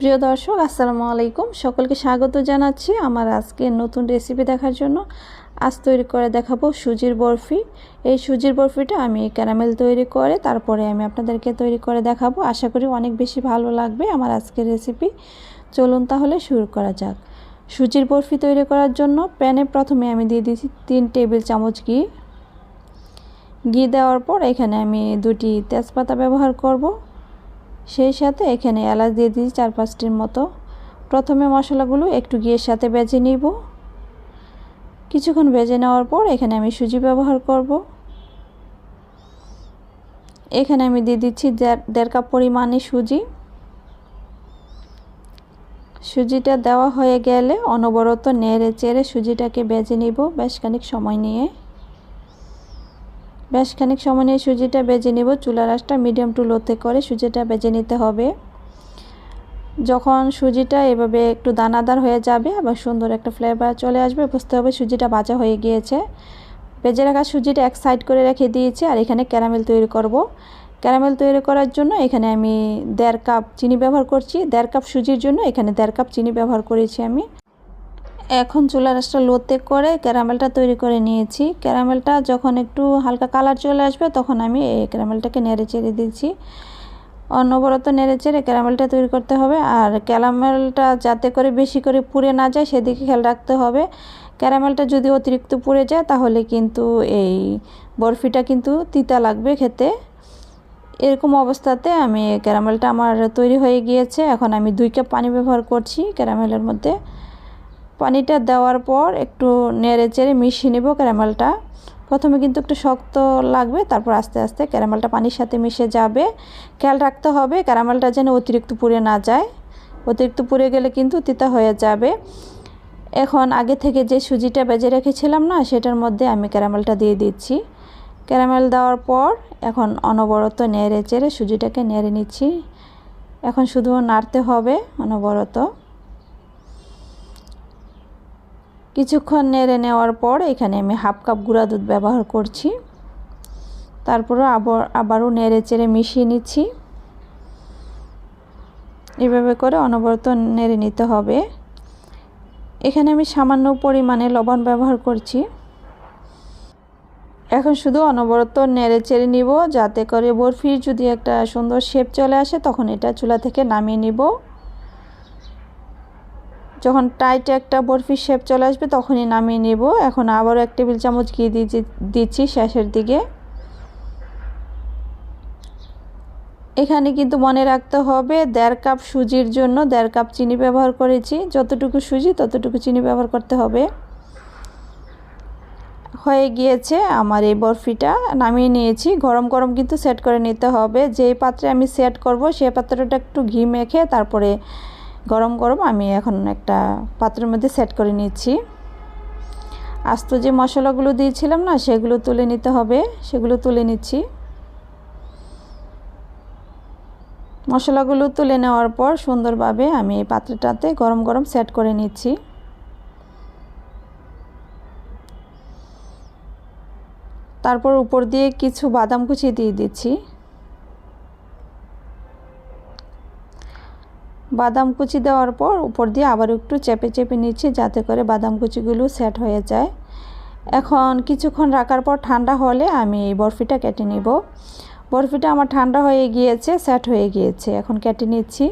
প্রিয় দর্শক, আসসালামু আলাইকুম। সকলকে স্বাগত জানাচ্ছি আমার আজকে নতুন রেসিপি দেখার জন্য। আজ তৈরি করে দেখাবো সুজির বরফি। এই সুজির বরফিটা আমি ক্যারামেল তৈরি করে, তারপরে আমি আপনাদেরকে তৈরি করে দেখাবো। আশা করি অনেক বেশি ভালো লাগবে আমার আজকের রেসিপি চলুন তাহলে শুরু করা যাক। সুজির বরফি তৈরি করার জন্য প্যানে প্রথমে আমি দিয়ে দিয়েছি তিন টেবিল চামচ ঘি। ঘি দেওয়ার পর এখানে আমি দুটি তেজপাতা ব্যবহার করব। সেই সাথে এখানে এলাচ দিয়ে দিয়েছি চার পাঁচটির মতো। প্রথমে মশলাগুলো একটু ঘিয়ের সাথে বেজে নিব। কিছুক্ষণ ভেজে নেওয়ার পর এখানে আমি সুজি ব্যবহার করব। এখানে আমি দিয়ে দিচ্ছি দেড় কাপ পরিমাণে সুজি। সুজিটা দেওয়া হয়ে গেলে অনবরত নেড়ে চেড়ে সুজিটাকে বেজে নিব বেশ খানিক সময় নিয়ে। বেশ খানিক সময় নিয়ে সুজিটা বেজে নেব। চুলার আঁচটা মিডিয়াম টু লোতে করে সুজিটা বেজে নিতে হবে। যখন সুজিটা এভাবে একটু দানাদার হয়ে যাবে, আবার সুন্দর একটা ফ্লেভার চলে আসবে, বুঝতে হবে সুজিটা ভাজা হয়ে গিয়েছে। বেজে রাখা সুজিটা এক সাইড করে রেখে দিয়েছি, আর এখানে ক্যারামেল তৈরি করব। ক্যারামেল তৈরি করার জন্য এখানে আমি দেড় কাপ চিনি ব্যবহার করছি। দেড় কাপ সুজির জন্য এখানে দেড় কাপ চিনি ব্যবহার করেছি আমি। এখন চুলা রাসটা লোতে করে ক্যারামেলটা তৈরি করে নিয়েছি। ক্যারামেলটা যখন একটু হালকা কালার চলে আসবে তখন আমি এই ক্যারামেলটাকে নেড়ে চেড়ে দিচ্ছি। অনবরত নেড়ে চেড়ে ক্যারামেলটা তৈরি করতে হবে আর ক্যারামেলটা যাতে করে বেশি করে পুড়ে না যায় সেদিকে খেয়াল রাখতে হবে। ক্যারামেলটা যদি অতিরিক্ত পুড়ে যায় তাহলে কিন্তু এই বরফিটা কিন্তু তিতা লাগবে খেতে। এরকম অবস্থাতে আমি ক্যারামেলটা আমার তৈরি হয়ে গিয়েছে। এখন আমি দুই কাপ পানি ব্যবহার করছি ক্যারামেলের মধ্যে। পানিটা দেওয়ার পর একটু নেড়ে চেড়ে মিশিয়ে নেব ক্যারামেলটা। প্রথমে কিন্তু একটু শক্ত লাগবে, তারপর আস্তে আস্তে ক্যারামেলটা পানির সাথে মিশে যাবে। খেয়াল রাখতে হবে ক্যারামেলটা যেন অতিরিক্ত পুড়ে না যায়। অতিরিক্ত পুড়ে গেলে কিন্তু তিতা হয়ে যাবে। এখন আগে থেকে যে সুজিটা বেজে রেখেছিলাম না, সেটার মধ্যে আমি ক্যারামেলটা দিয়ে দিচ্ছি। ক্যারামেল দেওয়ার পর এখন অনবরত নেড়ে চেড়ে সুজিটাকে নেড়ে নিচ্ছি। এখন শুধু নাড়তে হবে অনবরত। কিছুক্ষণ নেড়ে নেওয়ার পর এখানে আমি হাফ কাপ গুঁড়া দুধ ব্যবহার করছি। তারপরে আবার, আবারও নেড়ে চেড়ে মিশিয়ে নিচ্ছি। এভাবে করে অনবরত নেড়ে নিতে হবে। এখানে আমি সামান্য পরিমাণে লবণ ব্যবহার করছি। এখন শুধু অনবরত নেড়ে চেড়ে নিব, যাতে করে বরফির যদি একটা সুন্দর শেপ চলে আসে, তখন এটা চুলা থেকে নামিয়ে নিব। যখন টাইট একটা বরফির শেপ চলে আসবে তখনই নামিয়ে নেব। এখন আবারও এক টেবিল চামচ ঘি দিচ্ছি শেষের দিকে। এখানে কিন্তু মনে রাখতে হবে, দেড় কাপ সুজির জন্য দেড় কাপ চিনি ব্যবহার করেছি। যতটুকু সুজি, ততটুকু চিনি ব্যবহার করতে হবে। হয়ে গিয়েছে আমার এই বরফিটা, নামিয়ে নিয়েছি। গরম গরম কিন্তু সেট করে নিতে হবে। যেই পাত্রে আমি সেট করব সেই পাত্রটা একটু ঘি মেখে তারপরে গরম গরম আমি এখন একটা পাত্রের মধ্যে সেট করে নিচ্ছি। আস্ত যে মশলাগুলো দিয়েছিলাম না, সেগুলো তুলে নিতে হবে, সেগুলো তুলে নিচ্ছি। মশলাগুলো তুলে নেওয়ার পর সুন্দরভাবে আমি এই পাত্রটাতে গরম গরম সেট করে নিচ্ছি। তারপর উপর দিয়ে কিছু বাদাম কুচি দিয়ে দিচ্ছি। বাদাম কুচি দেওয়ার পর উপর দিয়ে আবার একটু চেপে চেপে নিচ্ছি যাতে করে বাদাম কুচিগুলো সেট হয়ে যায়। এখন কিছুক্ষণ রাখার পর ঠান্ডা হলে আমি এই বরফিটা কেটে নিব। বরফিটা আমার ঠান্ডা হয়ে গিয়েছে, সেট হয়ে গিয়েছে। এখন কেটে নিচ্ছি।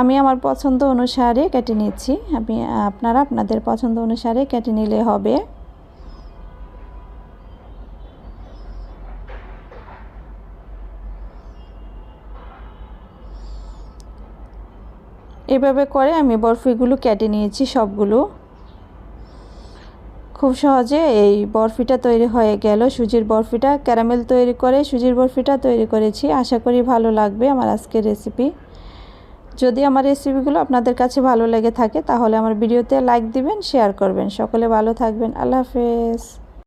আমি আমার পছন্দ অনুসারে কেটে নিচ্ছি। আমি, আপনারা আপনাদের পছন্দ অনুসারে কেটে নিলে হবে। এভাবে করে আমি বরফিগুলো কেটে নিয়েছি সবগুলো। খুব সহজে এই বরফিটা তৈরি হয়ে গেল, সুজির বরফিটা। ক্যারামেল তৈরি করে, সুজির বরফিটা তৈরি করেছি। আশা করি ভালো লাগবে আমার আজকের রেসিপি যদি আমার রেসিপিগুলো আপনাদের কাছে ভালো লেগে থাকে, তাহলে আমার ভিডিওতে লাইক দিবেন শেয়ার করবেন। সকলে ভালো থাকবেন। আল্লাহ হাফেজ।